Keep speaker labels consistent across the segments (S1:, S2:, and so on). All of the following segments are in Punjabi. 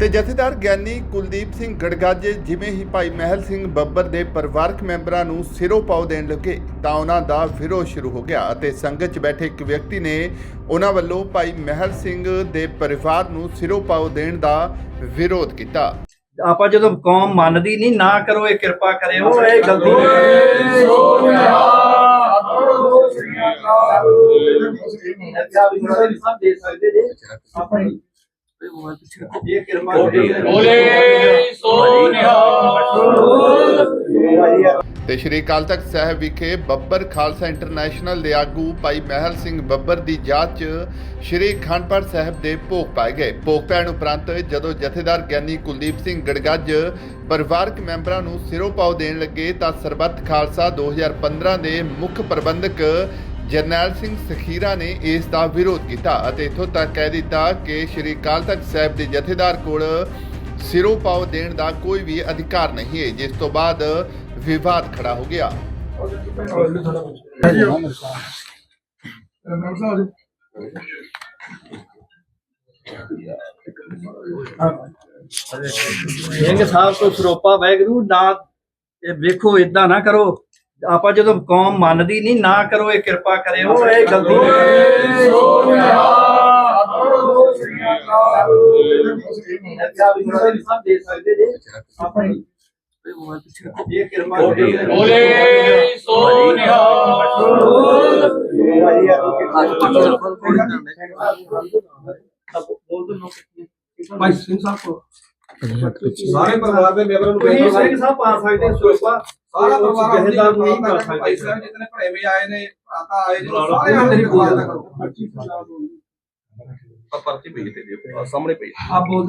S1: ਤੇ ਜਥੇਦਾਰ ਗਿਆਨੀ ਕੁਲਦੀਪ ਸਿੰਘ ਗੜਗੱਜ ਜਿਵੇਂ ਹੀ ਭਾਈ ਮਹਿਲ ਸਿੰਘ ਬੱਬਰ ਦੇ ਪਰਿਵਾਰਕ ਮੈਂਬਰਾਂ ਨੂੰ ਸਿਰੋਂ ਪਾਉ ਦੇਣ ਲੱਗੇ ਤਾਂ ਉਹਨਾਂ ਦਾ ਵਿਰੋਧ ਸ਼ੁਰੂ ਹੋ ਗਿਆ ਅਤੇ ਸੰਗਤ 'ਚ ਬੈਠੇ ਇੱਕ ਵਿਅਕਤੀ ਨੇ ਉਹਨਾਂ ਵੱਲੋਂ ਭਾਈ ਮਹਿਲ ਸਿੰਘ ਦੇ ਪਰਿਵਾਰ ਨੂੰ ਸਿਰੋਂ ਪਾਉ ਦੇਣ ਦਾ ਵਿਰੋਧ ਕੀਤਾ।
S2: ਆਪਾਂ ਜਦੋਂ ਕੌਮ ਮੰਨਦੀ ਨਹੀਂ ਨਾ ਕਰੋ ਇਹ ਕਿਰਪਾ ਕਰਿਓ। ਇਹ ਗਲਤੀ ਦੇ ਸਕਦੇ ਜੇ ਆਪਣੀ
S1: ਤੇ ਸ਼੍ਰੀ ਅਕਾਲ ਤਖਤ ਸਾਹਿਬ ਵਿਖੇ ਬੱਬਰ ਖਾਲਸਾ ਇੰਟਰਨੈਸ਼ਨਲ ਦੇ ਆਗੂ ਭਾਈ ਮਹਿਲ ਸਿੰਘ ਬੱਬਰ ਦੀ ਯਾਦ 'ਚ ਸ਼੍ਰੀ ਖੰਡਪੜ ਸਾਹਿਬ ਦੇ ਭੋਗ ਪਾਏ ਗਏ। ਭੋਗ ਪੈਣ ਉਪਰੰਤ ਜਦੋਂ ਜਥੇਦਾਰ ਗਿਆਨੀ ਕੁਲਦੀਪ ਸਿੰਘ ਗੜਗੱਜ ਪਰਿਵਾਰਕ ਮੈਂਬਰਾਂ ਨੂੰ ਸਿਰੋਂ ਪਾਉ ਦੇਣ ਲੱਗੇ ਤਾਂ ਸਰਬੱਤ ਖਾਲਸਾ 2015 ਦੇ ਮੁੱਖ ਪ੍ਰਬੰਧਕ ਜਰਨੈਲ ਸਿੰਘ ਸਖੀਰਾ ਨੇ ਇਸ ਦਾ ਵਿਰੋਧ ਕੀਤਾ ਅਤੇ ਇਥੋਂ ਤੱਕ ਕਹਿ ਦਿੱਤਾ ਕਿ ਸ਼੍ਰੀ ਅਕਾਲ ਤਖਤ ਸਾਹਿਬ ਦੇ ਜਥੇਦਾਰ ਕੋਲ ਸਿਰੋਂ ਪਾਉ ਦੇਣ ਦਾ ਕੋਈ ਵੀ ਅਧਿਕਾਰ ਨਹੀਂ ਹੈ, ਜਿਸ ਤੋਂ ਬਾਅਦ ਵਿਵਾਦ ਖੜਾ ਹੋ ਗਿਆ।
S2: ਸਿੰਘ ਸਾਹਿਬ ਤੋਂ ਸਰੋਪਾ ਵੈਗਰੂ ਨਾ ਇਹ ਵੇਖੋ ਇਦਾਂ ਨਾ ਕਰੋ। ਆਪਾਂ ਜਦੋਂ ਕੌਮ ਮੰਨਦੀ ਨਹੀਂ ਨਾ ਕਰੋ ਇਹ ਕਿਰਪਾ ਕਰਿਓ ਇਹ ਗਲਤੀ ਦੇ ਸਕਦੇ ਜੇ ਆਪਣੀ ਇਹ ਕਿਰਪਾ
S3: ਬੋਲੇ ਸੋ ਨਿਹਾਲ
S2: ਭਾਈ ਸਿੰਘ ਸਾਹਿਬ ਕੋ
S4: ਸਾਰੇ ਪਰਿਵਾਰ ਦੇ ਮੈਂਬਰਾਂ ਨੂੰ ਬੇਨਤੀ
S2: ਸਿੰਘ ਸਾਹਿਬ ਪਾ ਸਕਦੇ ਹੋ ਸਰੋਪਾ
S4: ਸਾਰਾ ਪਰਿਵਾਰ
S2: ਨੂੰ ਨਹੀਂ ਕਰ
S4: ਭਾਈ
S2: ਸਕਦੇ
S4: ਸਾਹਿਬ ਜਿਤਨੇ ਆਏ ਨੇ ਆਤਾ ਆਏ ਨੇ। ਸਾਰੇ ਪਰਿਵਾਰ
S2: ਲਓ।
S4: ਦਾ ਕਰੋ। ਆ ਪਰਚੀ ਭੇਜ ਦੇ ਦਿਓ ਸਾਹਮਣੇ ਭੇਜ
S2: ਆਪ ਬੋਲ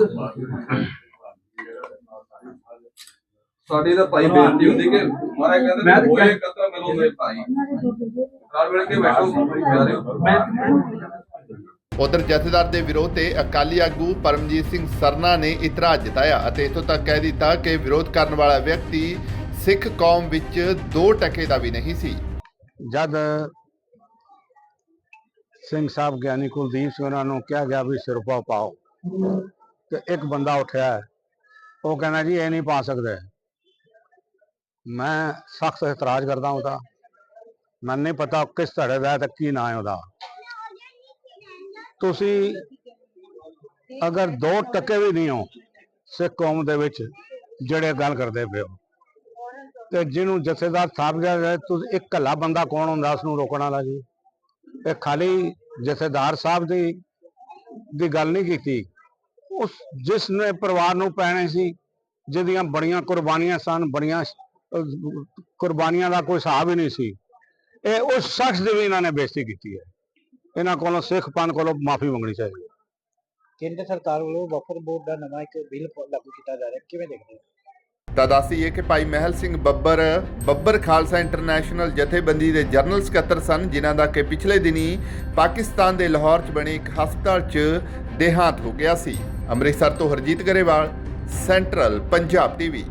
S4: ਸਾਡੀ ਤਾਂ ਭਾਈ ਬੇਨਤੀ ਹੁੰਦੀ ਕਿ ਮਹਾਰਾਜ ਕਹਿੰਦੇ
S2: ਮੈਂ ਕਹਿ-
S4: ਕਤਰ ਮਿਲੋ ਮੇਰੇ ਭਾਈ। ਨਾਲ ਮਿਲ ਕੇ ਬੈਠੋ। ਪਿਆਰਿਓ।
S2: ਮੈਂ
S1: ਉਧਰ ਜਥੇਦਾਰ ਦੇ ਵਿਰੋਧ ਤੇ ਅਕਾਲੀ ਆਗੂ ਪਰਮਜੀਤ ਸਿੰਘ ਸਰਨਾ ਨੇ ਇਤਰਾਜ਼ ਜਤਾਇਆ ਅਤੇ ਇਥੋਂ ਤੱਕ ਕਹਿ ਦਿੱਤਾ ਕਿ ਵਿਰੋਧ ਕਰਨ ਵਾਲਾ ਵਿਅਕਤੀ ਸਿੱਖ ਕੌਮ ਵਿੱਚ ਦੋ ਟਕੇ ਦਾ ਵੀ ਨਹੀਂ ਸੀ।
S5: ਜਦ ਸਿੰਘ ਸਾਹਿਬ ਗਿਆਨੀ ਕੁਲਦੀਪ ਸਿੰਘ ਉਹਨਾਂ ਨੂੰ ਕਿਹਾ ਗਿਆ ਵੀ ਸਿਰਪਾ ਪਾਓ ਤੇ ਇੱਕ ਬੰਦਾ ਉੱਠਿਆ ਉਹ ਕਹਿੰਦਾ ਜੀ ਇਹ ਨਹੀਂ ਪਾ ਸਕਦੇ। ਮੈਂ ਸਖਤ ਇਤਰਾਜ਼ ਕਰਦਾ ਉਹਦਾ। ਮੈਨੂੰ ਨਹੀਂ ਪਤਾ ਕਿਸ ਧੜੇ ਦਾ ਤੇ ਕੀ ਨਾਂ ਹੈ ਉਹਦਾ। ਤੁਸੀਂ ਅਗਰ ਦੋ ਟਕੇ ਵੀ ਨਹੀਂ ਹੋ ਸਿੱਖ ਕੌਮ ਦੇ ਵਿੱਚ ਜਿਹੜੇ ਗੱਲ ਕਰਦੇ ਪਏ ਹੋ, ਤੇ ਜਿਹਨੂੰ ਜਥੇਦਾਰ ਸਾਹਿਬ ਜਾਏ ਤੁਸੀਂ ਇੱਕ ਕੱਲਾ ਬੰਦਾ ਕੌਣ ਹੁੰਦਾ ਉਸ ਨੂੰ ਰੋਕਣ ਵਾਲਾ ਜੀ? ਇਹ ਖਾਲੀ ਜਥੇਦਾਰ ਸਾਹਿਬ ਦੀ ਦੀ ਗੱਲ ਨਹੀਂ ਕੀਤੀ। ਉਸ ਜਿਸ ਨੇ ਪਰਿਵਾਰ ਨੂੰ ਪੈਣੇ ਸੀ, ਜਿਹਦੀਆਂ ਬੜੀਆਂ ਕੁਰਬਾਨੀਆਂ ਸਨ, ਬੜੀਆਂ ਕੁਰਬਾਨੀਆਂ ਦਾ ਕੋਈ ਹਿਸਾਬ ਹੀ ਨਹੀਂ ਸੀ, ਇਹ ਉਸ ਸ਼ਖਸ ਦੀ ਵੀ ਇਹਨਾਂ ਨੇ ਬੇਇੱਜ਼ਤੀ ਕੀਤੀ ਹੈ। ਇਹਨਾਂ ਕੋਲੋਂ ਸਿੱਖ ਪੰਥ ਕੋਲੋਂ ਮਾਫੀ ਮੰਗਣੀ ਚਾਹੀਦੀ ਹੈ।
S6: ਕੇਂਦਰ ਸਰਕਾਰ ਵੱਲੋਂ ਵਫਰ ਬੋਰਡ ਦਾ ਨਵਾਂ ਇੱਕ ਬਿੱਲ ਲਾਗੂ ਕੀਤਾ ਜਾ ਰਿਹਾ ਕਿਵੇਂ ਦੇਖਦੇ ਹੋ?
S1: ਤਾਂ ਦੱਸੀਏ ਕਿ ਭਾਈ ਮਹਿਲ ਸਿੰਘ ਬੱਬਰ ਬੱਬਰ ਖਾਲਸਾ ਇੰਟਰਨੈਸ਼ਨਲ ਜਥੇਬੰਦੀ ਦੇ ਜਨਰਲ ਸਕੱਤਰ ਸਨ ਜਿਨ੍ਹਾਂ ਦਾ ਕਿ ਪਿਛਲੇ ਦਿਨੀ ਪਾਕਿਸਤਾਨ ਦੇ ਲਾਹੌਰ 'ਚ ਬਣੇ ਇੱਕ ਹਸਪਤਾਲ 'ਚ ਦੇਹਾਂਤ ਹੋ ਗਿਆ ਸੀ। ਅੰਮ੍ਰਿਤਸਰ ਤੋਂ ਹਰਜੀਤ ਗਰੇਵਾਲ ਸੈਂਟਰਲ ਪੰਜਾਬ ਟੀਵੀ।